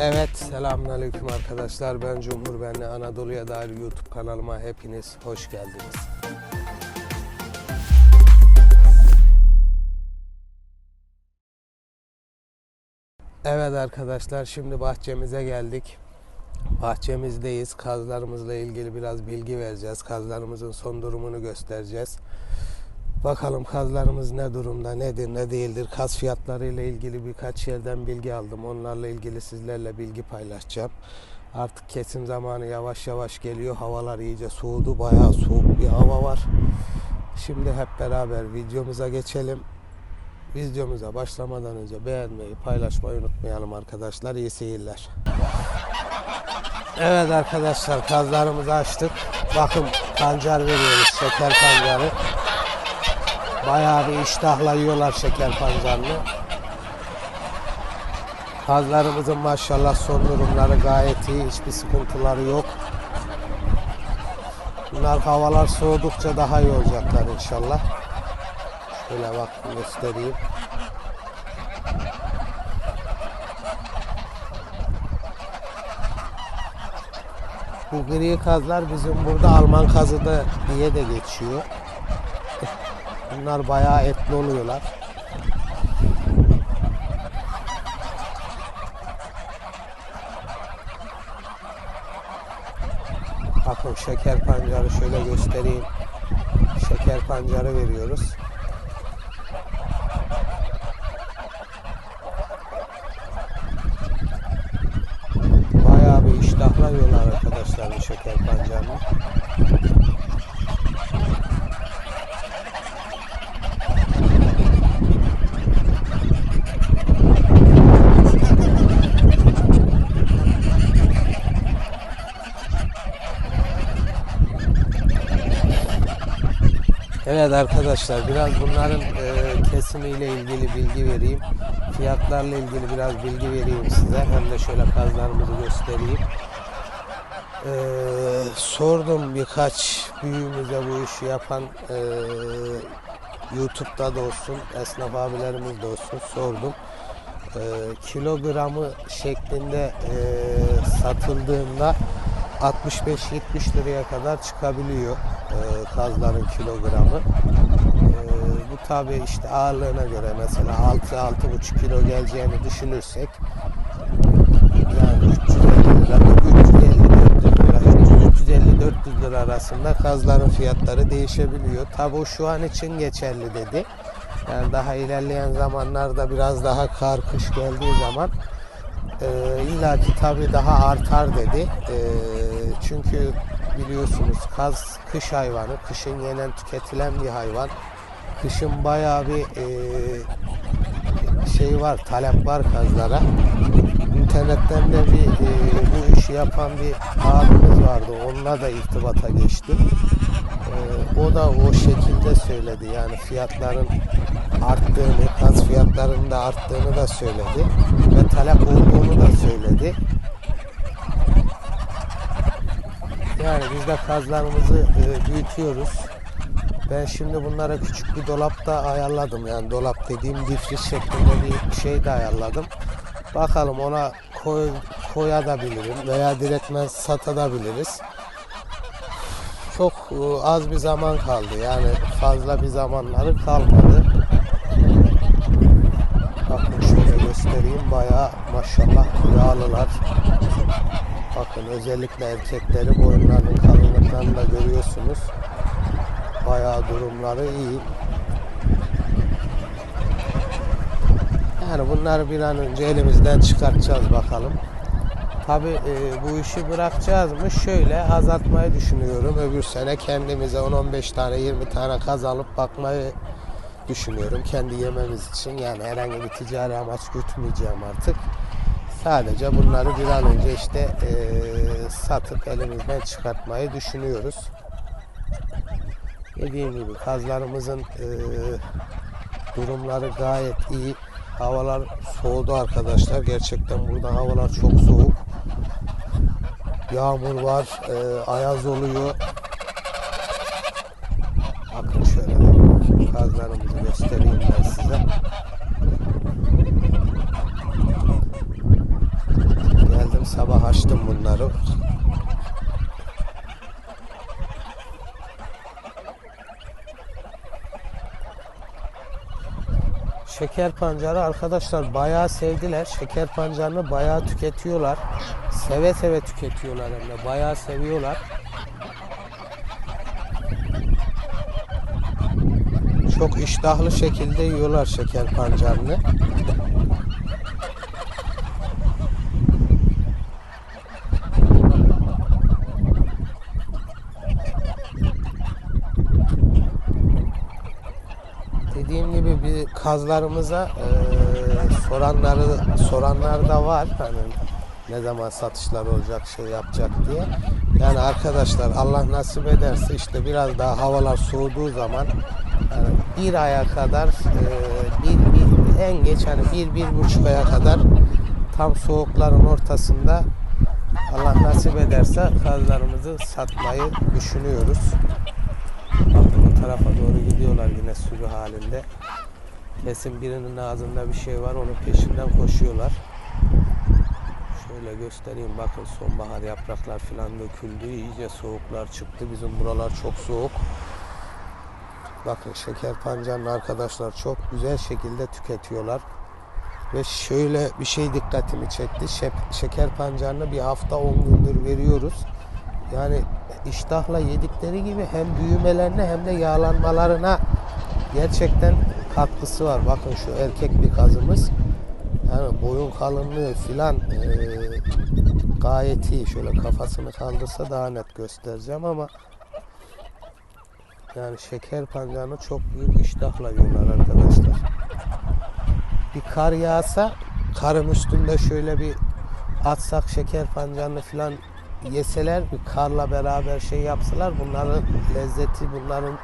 Evet, selamünaleyküm arkadaşlar. Ben Cumhur Benli Anadolu'ya dair YouTube kanalıma hepiniz hoş geldiniz. Evet arkadaşlar, şimdi bahçemize geldik. Bahçemizdeyiz. Kazlarımızla ilgili biraz bilgi vereceğiz. Kazlarımızın son durumunu göstereceğiz. Bakalım kazlarımız ne durumda, nedir, ne değildir. Kaz fiyatları ile ilgili birkaç yerden bilgi aldım. Onlarla ilgili sizlerle bilgi paylaşacağım. Artık kesim zamanı yavaş yavaş geliyor. Havalar iyice soğudu. Bayağı soğuk bir hava var. Şimdi hep beraber videomuza geçelim. Videomuza başlamadan önce beğenmeyi, paylaşmayı unutmayalım arkadaşlar. İyi seyirler. Evet arkadaşlar kazlarımızı açtık. Bakın pancar veriyoruz, şeker pancarı. Bayağı bir iştahla yiyorlar şeker pancarını. Kazlarımızın maşallah son durumları gayet iyi. Hiçbir sıkıntıları yok. Bunlar havalar soğudukça daha iyi olacaklar inşallah. Şöyle bak göstereyim. Bu gri kazlar bizim burada Alman kazı da diye de geçiyor. Bunlar bayağı etli oluyorlar. Bakın şeker pancarı şöyle göstereyim. Şeker pancarı veriyoruz. Bayağı bir iştahla yiyorlar arkadaşlar bu şeker pancarını. Evet arkadaşlar biraz bunların e, kesimiyle ilgili bilgi vereyim. Fiyatlarla ilgili biraz bilgi vereyim size. Hem de şöyle kazlarımızı göstereyim. E, sordum birkaç büyüğümüze bu işi yapan e, YouTube'da da olsun, esnaf abilerimiz de olsun sordum. E, kilogramı şeklinde e, satıldığında 65-70 liraya kadar çıkabiliyor kazların kilogramı. E, bu tabi işte ağırlığına göre mesela 6-6,5 kilo geleceğini düşünürsek yani 350 lira 350 400 lira arasında kazların fiyatları değişebiliyor. Tabi o şu an için geçerli dedi. Yani daha ilerleyen zamanlarda biraz daha kar kış geldiği zaman e, illa ki tabi daha artar dedi. E, çünkü biliyorsunuz kaz kış hayvanı, kışın yenen tüketilen bir hayvan. Kışın bayağı bir e, şey var, talep var kazlara. İnternetten de bir e, bu işi yapan bir abimiz vardı. Onunla da irtibata geçtim. E, o da o şekilde söyledi. Yani fiyatların arttığını, kaz fiyatlarının da arttığını da söyledi. Ve talep olduğunu da söyledi. Yani biz de kazlarımızı e, büyütüyoruz. Ben şimdi bunlara küçük bir dolapta ayarladım. Yani dolap dediğim difriz şeklinde bir şey de ayarladım. Bakalım ona koy, koyabilirim veya direktmen satabiliriz. Çok e, az bir zaman kaldı. Yani fazla bir zamanları kalmadı. Bakın şöyle göstereyim. Bayağı maşallah yağlılar. Bakın özellikle erkekleri boyunlarının kalınlıklarını da görüyorsunuz. Bayağı durumları iyi. Yani bunları bir an önce elimizden çıkartacağız bakalım. Tabi e, bu işi bırakacağız mı? Şöyle azaltmayı düşünüyorum. Öbür sene kendimize 10-15 tane 20 tane kaz alıp bakmayı düşünüyorum. Kendi yememiz için yani herhangi bir ticari amaç gütmeyeceğim artık. Sadece bunları bir an önce işte e, satıp elimizden çıkartmayı düşünüyoruz. Dediğim gibi kazlarımızın e, durumları gayet iyi. Havalar soğudu arkadaşlar. Gerçekten burada havalar çok soğuk. Yağmur var, e, ayaz oluyor. Bakın şöyle kazlarımızı göstereyim ben size. Açtım bunları. Şeker pancarı arkadaşlar bayağı sevdiler. Şeker pancarını bayağı tüketiyorlar. Seve seve tüketiyorlar hem de bayağı seviyorlar. Çok iştahlı şekilde yiyorlar şeker pancarını. Dediğim gibi bir kazlarımıza eee, soranları soranlar da var. Hani ne zaman satışlar olacak, şey yapacak diye. Yani arkadaşlar Allah nasip ederse işte biraz daha havalar soğuduğu zaman yani bir aya kadar eee, bir, bir en geç hani bir bir buçuk aya kadar tam soğukların ortasında Allah nasip ederse kazlarımızı satmayı düşünüyoruz. Bakın o tarafa doğru gidiyorlar yine sürü halinde. Kesin birinin ağzında bir şey var onun peşinden koşuyorlar. Şöyle göstereyim bakın sonbahar yapraklar falan döküldü. iyice soğuklar çıktı. Bizim buralar çok soğuk. Bakın şeker pancarını arkadaşlar çok güzel şekilde tüketiyorlar. Ve şöyle bir şey dikkatimi çekti. Şeker pancarını bir hafta 10 gündür veriyoruz. Yani iştahla yedikleri gibi hem büyümelerine hem de yağlanmalarına gerçekten katkısı var. Bakın şu erkek bir kazımız. Yani boyun kalınlığı filan eee, gayet iyi. Şöyle kafasını kaldırsa daha net göstereceğim ama yani şeker pancarını çok büyük iştahla yiyorlar arkadaşlar. Bir kar yağsa karın üstünde şöyle bir atsak şeker pancarını filan yeseler bir karla beraber şey yapsalar bunların lezzeti bunların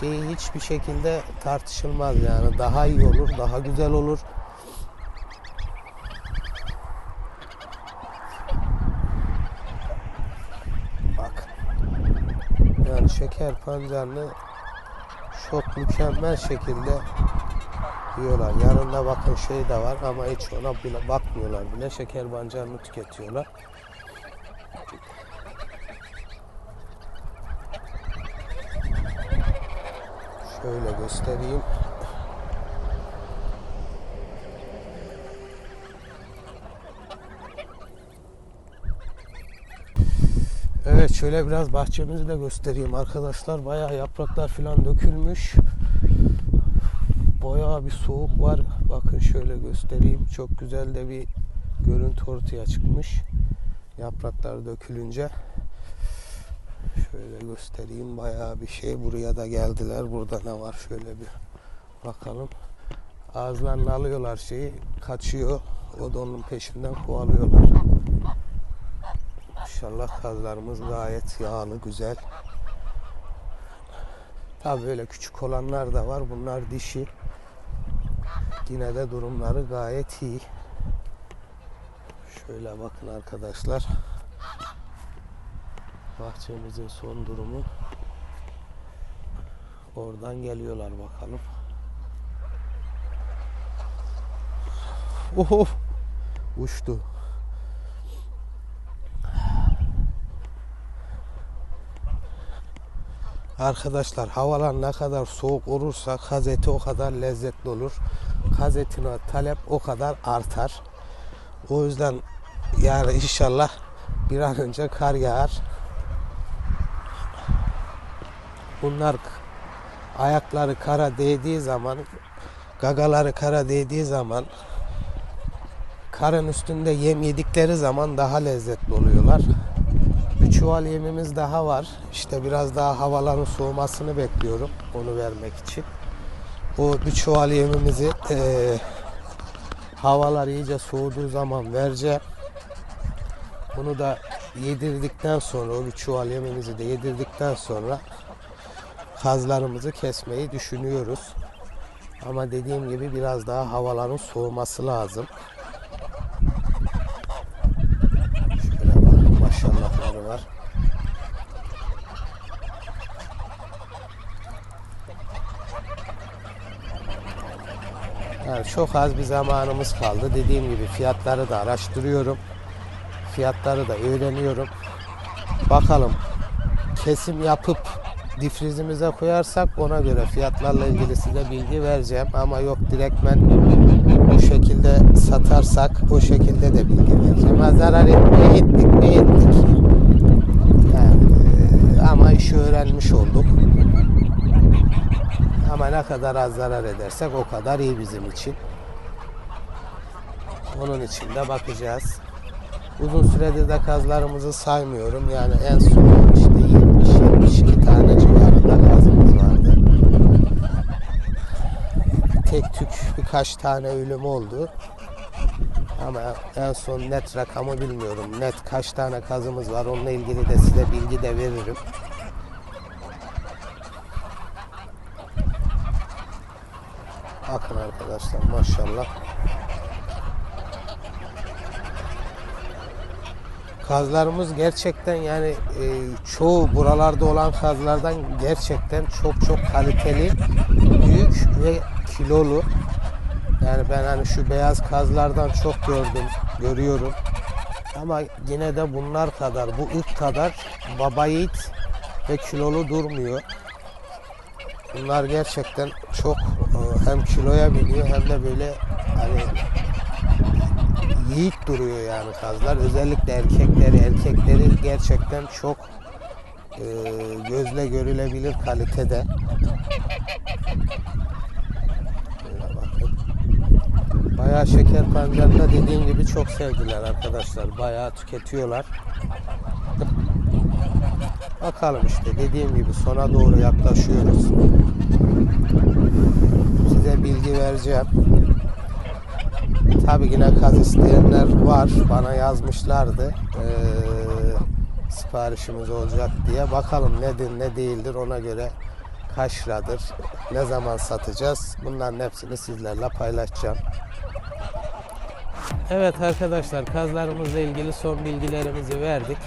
şeyi hiçbir şekilde tartışılmaz yani. Daha iyi olur daha güzel olur. Bak. Yani şeker pancarını çok mükemmel şekilde yiyorlar. Yanında bakın şey de var ama hiç ona bile bakmıyorlar bile. Şeker pancarını tüketiyorlar Şöyle göstereyim. Evet şöyle biraz bahçemizi de göstereyim arkadaşlar. Bayağı yapraklar falan dökülmüş. Bayağı bir soğuk var. Bakın şöyle göstereyim. Çok güzel de bir görüntü ortaya çıkmış. Yapraklar dökülünce. Şöyle göstereyim bayağı bir şey. Buraya da geldiler. Burada ne var şöyle bir bakalım. Ağızlarını alıyorlar şeyi. Kaçıyor. O da onun peşinden kovalıyorlar. İnşallah kazlarımız gayet yağlı, güzel. Tabi böyle küçük olanlar da var. Bunlar dişi. Yine de durumları gayet iyi. Şöyle bakın arkadaşlar. Bahçemizin son durumu. Oradan geliyorlar bakalım. Oho! Uçtu. Arkadaşlar havalar ne kadar soğuk olursa kaz eti o kadar lezzetli olur. Kaz etine talep o kadar artar. O yüzden yani inşallah bir an önce kar yağar. Bunlar ayakları kara değdiği zaman, gagaları kara değdiği zaman, karın üstünde yem yedikleri zaman daha lezzetli oluyorlar. Bir çuval yemimiz daha var. İşte biraz daha havaların soğumasını bekliyorum onu vermek için. O bir çuval yemimizi eee, havalar iyice soğuduğu zaman vereceğim. Bunu da yedirdikten sonra o bir çuval yemimizi de yedirdikten sonra kazlarımızı kesmeyi düşünüyoruz. Ama dediğim gibi biraz daha havaların soğuması lazım. Şöyle bakın maşallahları var. Yani çok az bir zamanımız kaldı. Dediğim gibi fiyatları da araştırıyorum. Fiyatları da öğreniyorum. Bakalım kesim yapıp difrizimize koyarsak ona göre fiyatlarla ilgili size bilgi vereceğim. Ama yok direktmen bu şekilde satarsak o şekilde de bilgi vereceğim. Ha, zarar etmeye ettik mi ettik. Yani, e, ama işi öğrenmiş olduk. Ama ne kadar az zarar edersek o kadar iyi bizim için. Onun için de bakacağız. Uzun süredir de kazlarımızı saymıyorum. Yani en son işte 70-72 tane civarında kazımız vardı. Tek tük birkaç tane ölüm oldu. Ama en son net rakamı bilmiyorum. Net kaç tane kazımız var onunla ilgili de size bilgi de veririm. Bakın arkadaşlar maşallah. Kazlarımız gerçekten yani e, çoğu buralarda olan kazlardan gerçekten çok çok kaliteli, büyük ve kilolu. Yani ben hani şu beyaz kazlardan çok gördüm, görüyorum. Ama yine de bunlar kadar, bu ırk kadar baba yiğit ve kilolu durmuyor. Bunlar gerçekten çok e, hem kiloya biniyor hem de böyle hani yiğit duruyor yani kazlar. Özellikle erkekleri, erkekleri gerçekten çok e, gözle görülebilir kalitede. Şöyle bakın. Bayağı şeker pancarında dediğim gibi çok sevdiler arkadaşlar. Bayağı tüketiyorlar. Bakalım işte dediğim gibi sona doğru yaklaşıyoruz. Size bilgi vereceğim. Tabii yine kaz isteyenler var. Bana yazmışlardı. Ee, siparişimiz olacak diye. Bakalım nedir ne değildir ona göre kaç liradır, ne zaman satacağız. Bunların hepsini sizlerle paylaşacağım. Evet arkadaşlar kazlarımızla ilgili son bilgilerimizi verdik.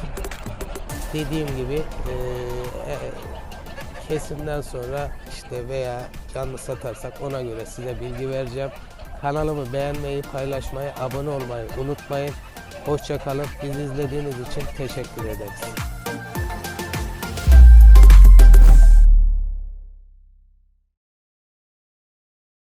Dediğim gibi e, e, kesimden sonra işte veya canlı satarsak ona göre size bilgi vereceğim. Kanalımı beğenmeyi, paylaşmayı, abone olmayı unutmayın. Hoşçakalın. Bizi izlediğiniz için teşekkür ederiz.